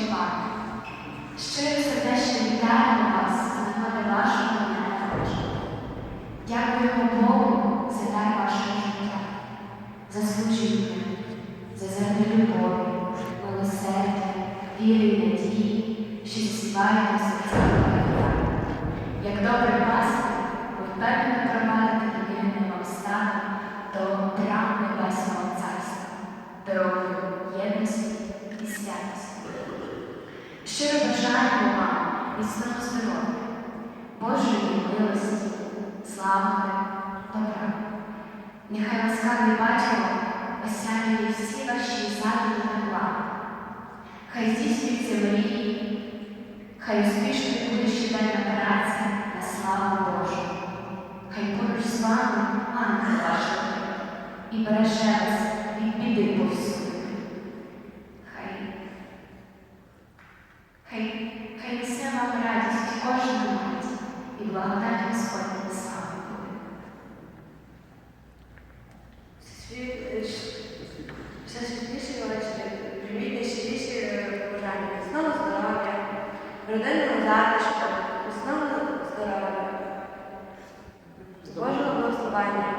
Івана. Щиро сердечно вітаємо вас з нагоди вашого дня народження. Дякуємо Богу за вашого життя, за служіння, за зерни любові, милосердя, віри і надії, що засіваєте в серцях Як добре пастир, ви впевнено бажаємо вам міцного здоров'я, Божої милості, слави, добра. Нехай ласкавий батько осяює всі ваші задуми та плани. Хай здійснюються мрії, хай успішною буде щоденна праця на славу Божу. Хай поруч з вами ангел вашого і береже вас від біди повсюди. Хай Хай, хай несе вам радість кожного миті і благодать Господня слава буде. Все світліші вечір, прийміть найщиріші побажання, міцного здоров'я, родинного затишку, міцного здоров'я, Божого благословення,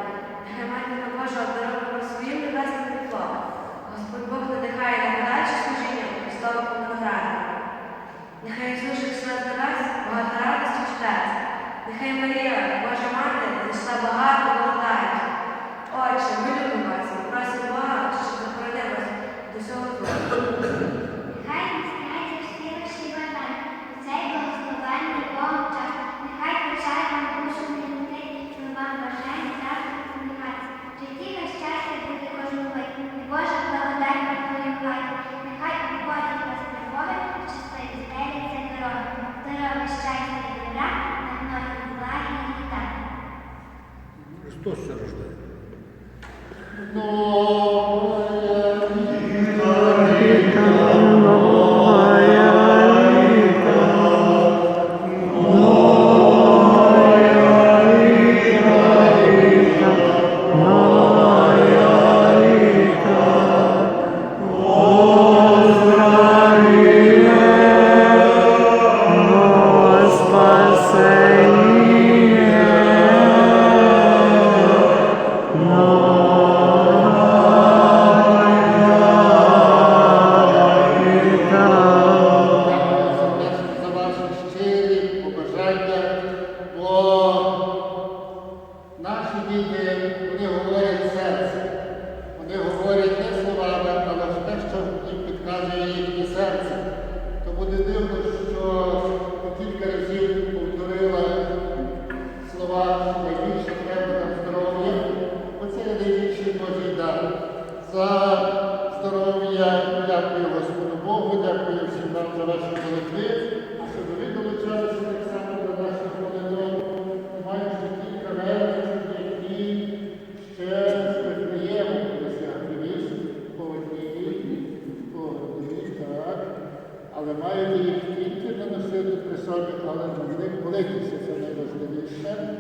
Нехай Марія, Христос се рождає. За здоров'я дякую Господу Богу, дякую всім вам за ваші молитви, щоб ви долучалися так само до наших молитв. Ще кілька речень, які ще визнаємо, коли я привіз по одній, по одній, так. Але маю їх тільки наносити при собі, але на них молитися це найважливіше.